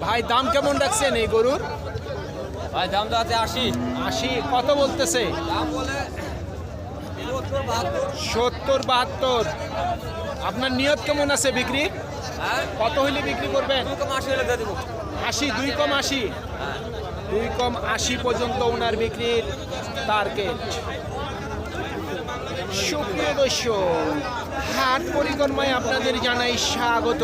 ভাই দাম কেমন রাখছেন এই গরুর? ভাই দাম তো আছে আশি। আশি কত বলতেছে? দাম বলে সত্তর বাহাত্তর। আপনার নিয়ত কেমন আছে বিক্রি? হ্যাঁ? কত হইলে বিক্রি করবেন? আশি দুই কম আশি? দুই কম আশি পর্যন্ত ওনার বিক্রির টার্গেট সুপ্রিয় দর্শক হাট পরিক্রমায় আপনাদের জানাই স্বাগত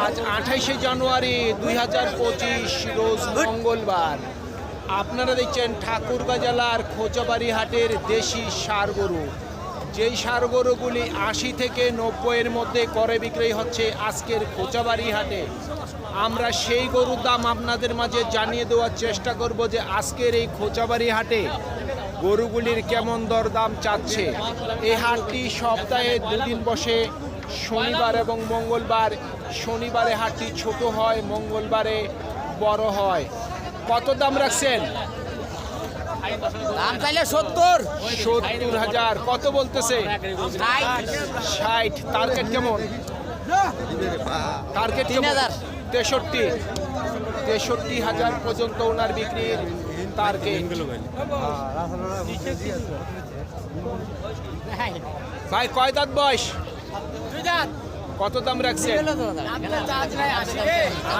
আজ আঠাইশে জানুয়ারি দুই হাজার পঁচিশ রোজ মঙ্গলবার। আপনারা দেখছেন ঠাকুরগাঁ জেলার খোঁচাবাড়ি হাটের দেশি সার গরু যেই সার গরুগুলি আশি থেকে নব্বইয়ের মধ্যে করে বিক্রি হচ্ছে আজকের খোঁচাবাড়ি হাটে আমরা সেই গরুর দাম আপনাদের মাঝে জানিয়ে দেওয়ার চেষ্টা করব যে আজকের এই খোঁচাবাড়ি হাটে গরুগুলির কেমন দরদাম চাচ্ছে। এই হাটটি সপ্তাহে দুদিন বসে, শনিবার এবং মঙ্গলবার শনিবারে হাটটি ছোট হয় মঙ্গলবারে বড় হয়। কত দাম রাখছেন? দাম চাইলে সত্তর। সত্তর হাজার। কত বলতেছে? ষাট। টার্গেট কেমন? টার্গেট তিন হাজার। তেষট্টি। তেষট্টি হাজার পর্যন্ত ওনার বিক্রির টার্গেট। ভাই কয় দাঁত বয়স? কত দাম রাখছেন?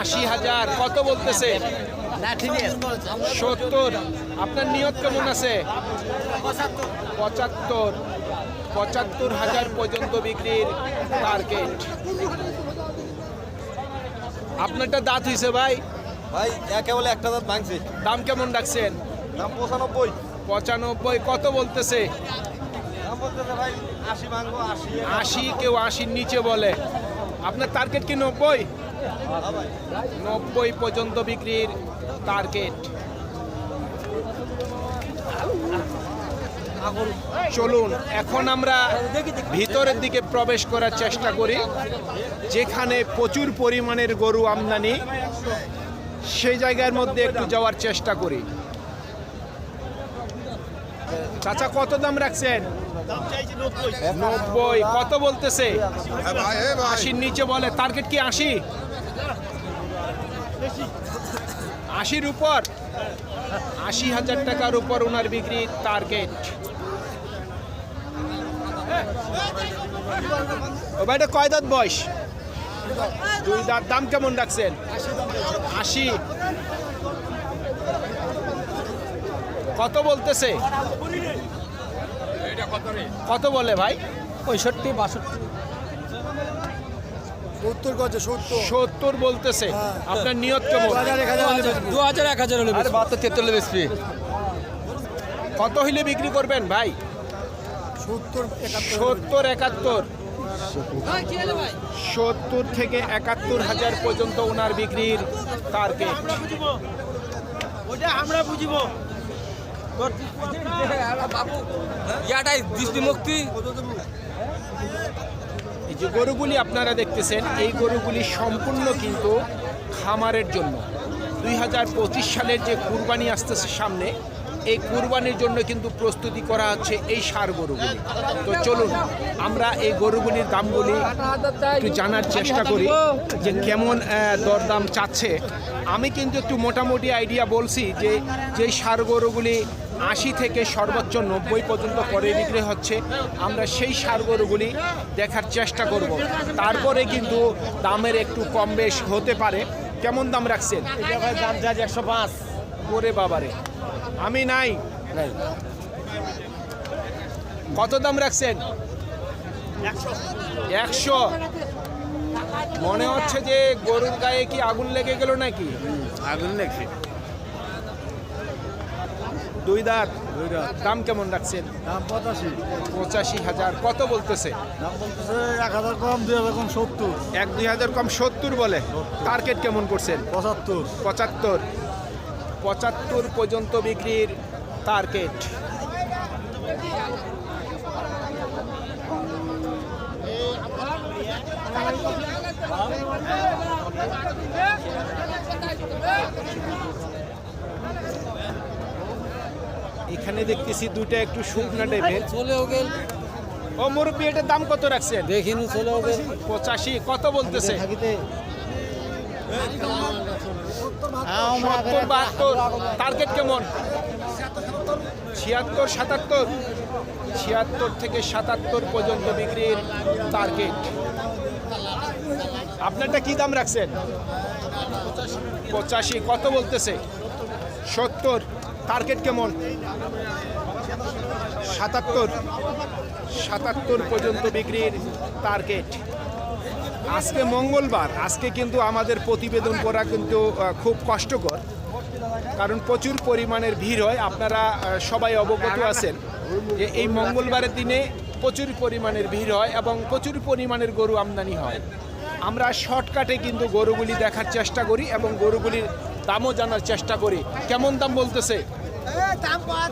আশি হাজার কত বলতেছে? সত্তর। আপনার নিয়ত কেমন আছে? পঁচাত্তর। পঁচাত্তর হাজার পর্যন্ত বিক্রির টার্গেট আপনারটা দাঁত হয়েছে ভাই? ভাই একে বলে একটা দাঁত ভাঙছে। দাম কেমন রাখছেন? দাম পঁচানব্বই। পঁচানব্বই কত বলতেছে? আশি কেউ আশির নিচে বলে। আপনার টার্গেট কি নব্বই? নব্বই। পর্যন্ত বিক্রির টার্গেট চলুন এখন আমরা ভিতরের দিকে প্রবেশ করার চেষ্টা করি যেখানে প্রচুর পরিমাণের গরু আমদানি। সেই জায়গার মধ্যে একটু যাওয়ার চেষ্টা করি। চাচা, কত দাম রাখছেন? নব্বই। কত বলতেছে? আশির নিচে বলে। টার্গেট কি আশি? আশির উপর? আশি হাজার টাকার উপর ওনার বিক্রি টার্গেট ও ভাইটা কয় দাঁত বয়স? দুই দাঁত। দাম কেমন রাখছেন? আশি। কত বলতেছে? কত বলে ভাই? পঁয়ষট্টি বাষট্টি। সত্তর করছে সত্তর। সত্তর বলতেছে। আপনার নিয়ত কেমন? দু হাজার এক হাজার হলে বাহাত্তর তেতাল্লিশ বেসপি কত হইলে বিক্রি করবেন ভাই? সত্তর সত্তর একাত্তর। সত্তর থেকে একাত্তর হাজার পর্যন্ত ওনার বিক্রির টার্গেট ইয়াটাই দৃষ্টি মুক্তি এই যে গরুগুলি আপনারা দেখতেছেন, এই গরুগুলি সম্পূর্ণ কিন্তু খামারের জন্য। দুই হাজার পঁচিশ সালের যে কুরবানি আসতেছে সামনে, এই কুরবানির জন্য কিন্তু প্রস্তুতি করা হচ্ছে এই সার গরুগুলি। তো চলুন, আমরা এই গরুগুলির দামগুলি একটু জানার চেষ্টা করি যে কেমন দরদাম চাচ্ছে। আমি কিন্তু একটু মোটামুটি আইডিয়া বলছি যে যেই সার গরুগুলি আশি থেকে সর্বোচ্চ নব্বই পর্যন্ত করে বিক্রি হচ্ছে। আমরা সেই সার গরুগুলি দেখার চেষ্টা করব। তারপরে কিন্তু দামের একটু কম বেশ হতে পারে। কেমন দাম রাখছেন? দাম চার্জ একশো পাঁচ। ওরে বাবারে। আমি নাই। কত দাম রাখছেন? একশো। মনে হচ্ছে যে গরুর গায়ে কি আগুন লেগে গেল নাকি? আগুন দেখছি দুই দাঁত। দাম কেমন রাখছেন? দাম পঁচাশি। পঁচাশি হাজার। কত বলতেছে? দাম বলতেছে এক হাজার কম দুই হাজার কম সত্তর। এক দুই হাজার কম সত্তর বলে। টার্গেট কেমন করছেন? পঁচাত্তর। পঁচাত্তর। পঁচাত্তর পর্যন্ত বিক্রির টার্গেট। এখানে দেখতেছি দুইটা একটু শুকনা টাইপের চলেও গেল ও মুরব্বী এটার দাম কত রাখছেন? দেখিনু চলেও গেল পঁচাশি কত বলতেছে? সত্তর বাহাত্তর টার্গেট কেমন? ছিয়াত্তর সাতাত্তর? ছিয়াত্তর থেকে সাতাত্তর পর্যন্ত বিক্রির টার্গেট আপনারটা কি দাম রাখছেন? পঁচাশি কত বলতেছে? সত্তর। টার্গেট কেমন? সাতাত্তর। সাতাত্তর পর্যন্ত বিক্রির টার্গেট আজকে মঙ্গলবার। আজকে কিন্তু আমাদের প্রতিবেদন করা কিন্তু খুব কষ্টকর। কারণ প্রচুর পরিমাণের ভিড় হয়। আপনারা সবাই অবগত আছেন যে এই মঙ্গলবারের দিনে প্রচুর পরিমাণের ভিড় হয় এবং প্রচুর পরিমাণের গরু আমদানি হয়। আমরা শর্টকাটে কিন্তু গরুগুলি দেখার চেষ্টা করি এবং গরুগুলির দামও জানার চেষ্টা করি। কেমন দাম বলতেছে? দাম পাওয়া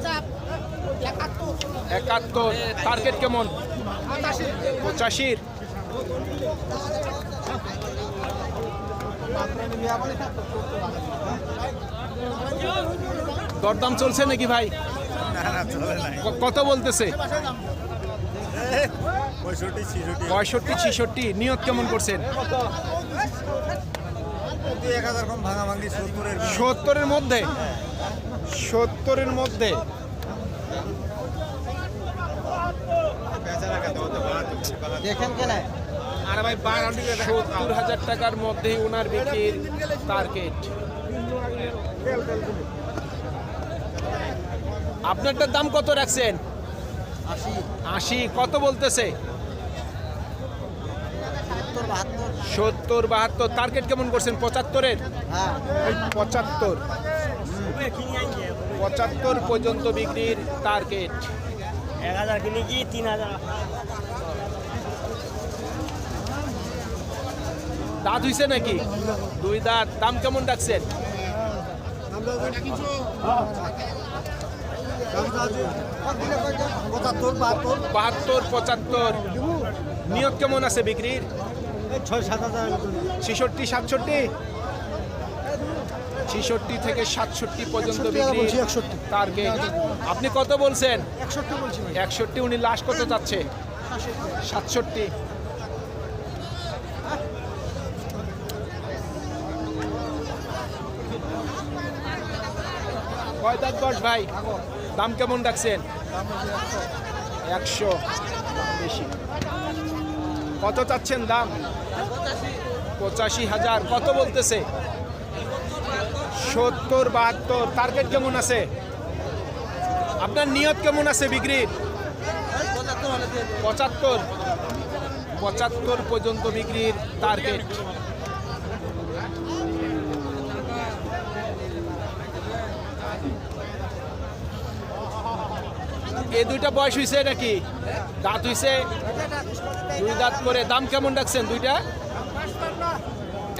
একাত্তর। টার্গেট কেমন? পঁচাশির। দরদাম চলছে নাকি ভাই? কত বলতেছে? পঁয়ষট্টি ছিষট্টি। পঁয়ষট্টি ছিষট্টি। নিয়ত কেমন করছেন দুই এক হাজার কম ভাঙা ভাঙি সত্তরের সত্তরের মধ্যে? সত্তরের মধ্যে? দেখেন কেন? আরে ভাই সত্তর হাজার টাকার মধ্যে ওনার বিক্রির টার্গেট আপনারটার দাম কত রাখছেন? আশি কত বলতেছে সত্তর বাহাত্তর সত্তর বাহাত্তর। টার্গেট কেমন করছেন? পঁচাত্তরের? হ্যাঁ। পঁচাত্তর। পঁচাত্তর পর্যন্ত বিক্রির টার্গেট এক হাজার কিনে কি? তিন হাজার। দাঁত হইছে নাকি? দুই দাঁত। দাম কেমন ডাকছেন? বাহাত্তর। পঁচাত্তর। নিয়োগ কেমন আছে বিক্রির? ছয় সাত হাজার ছেষট্টি সাতষট্টি? ছেষট্টি থেকে সাতষট্টি পর্যন্ত টার্গেট আপনি কত বলছেন? একষট্টি উনি লাস্ট কত যাচ্ছে? সাতষট্টি। কয় দাঁত বস ভাই? দাম কেমন রাখছেন? একশো। বেশি। কত চাচ্ছেন দাম? পঁচাশি হাজার। কত বলতেছে? সত্তর, বাহাত্তর। টার্গেট কেমন আছে? আপনার নিয়ত কেমন আছে বিক্রির? পঁচাত্তর। পঁচাত্তর পর্যন্ত বিক্রির টার্গেট এই দুইটা বয়স হয়েছে নাকি দাঁত হয়েছে দুই দাঁত করে দাম কেমন রাখছেন দুইটা?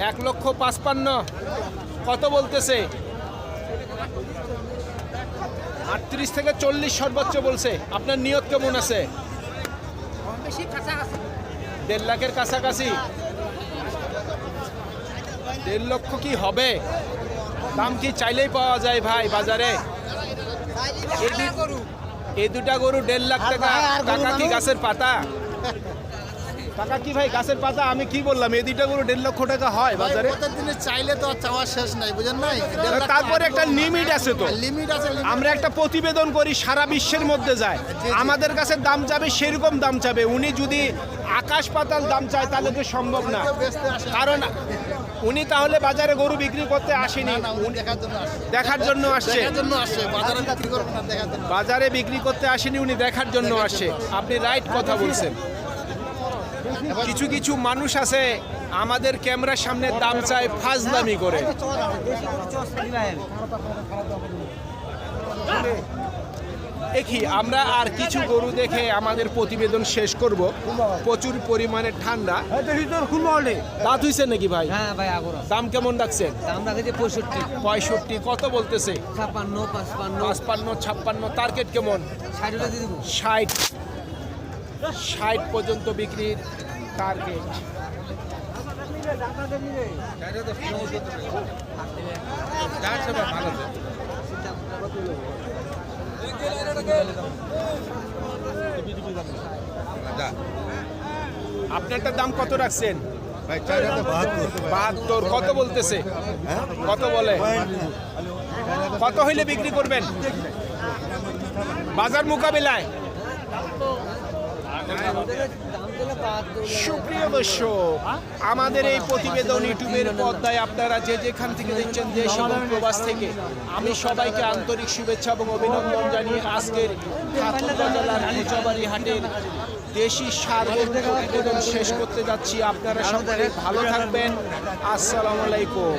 এক লক্ষ পাঁচপান্ন। কত বলতেছে? আটত্রিশ থেকে চল্লিশ সর্বোচ্চ বলছে। আপনার নিয়ত কেমন আছে? দেড় লাখের কাছাকাছি। দেড় লক্ষ কি হবে? দাম কি চাইলেই পাওয়া যায় ভাই বাজারে? এই দুটা গরু দেড় লাখ টাকা টাকা কি গাছের পাতা? টাকা কি ভাই গাছের পাতা আমি কি বললাম এই গরু দেড় লক্ষ টাকা হয় বাজারে? দিনে চাইলে তো আর চাওয়ার শেষ নাই বুঝেন নাই? তারপরে একটা লিমিট আছে তো। লিমিট আছে আমরা একটা প্রতিবেদন করি সারা বিশ্বের মধ্যে যায়। আমাদের কাছে দাম যাবে সেরকম দাম চাবে উনি যদি আকাশ পাতাল দাম চায় তাহলে তো সম্ভব না। কারণ উনি তাহলে বাজারে গরু বিক্রি করতে আসেনি। দেখার জন্য আসে। আসছে। আসে। বাজারে বিক্রি করতে আসেনি উনি দেখার জন্য আসছে আপনি রাইট কথা বলছেন। কিছু কিছু মানুষ আছে আমাদের ক্যামেরার সামনে দাম চায় ফাজলামি করে। দেখি আমরা আর কিছু গরু দেখে আমাদের প্রতিবেদন শেষ করব। প্রচুর পরিমাণে ঠান্ডা। দাঁত হইছে নাকি ভাই? হ্যাঁ ভাই দাম কেমন রাখছেন? দাম রাখেছে পঁয়ষট্টি। পঁয়ষট্টি কত বলতেছে? ছাপ্পান্ন পাঁচপান্ন। পাঁচপান্ন ছাপ্পান্ন। টার্গেট কেমন? ষাট। ষাট পর্যন্ত বিক্রির টার্গেট আপনারটার দাম কত রাখছেন? বাহাত্তর। কত বলতেছে? কত বলে? কত হইলে বিক্রি করবেন? বাজার মোকাবিলায়? আমাদের এই প্রতিবেদন ইউটিউবের পর্দায় আপনারা যে যেখান থেকে দেখছেন দেশ এবং প্রবাস থেকে, আমি সবাইকে আন্তরিক শুভেচ্ছা এবং অভিনন্দন জানিয়ে আজকের জেলার হাটের দেশি সার প্রতিবেদন শেষ করতে যাচ্ছি। আপনারা সকলে ভালো থাকবেন। আসসালামু আলাইকুম।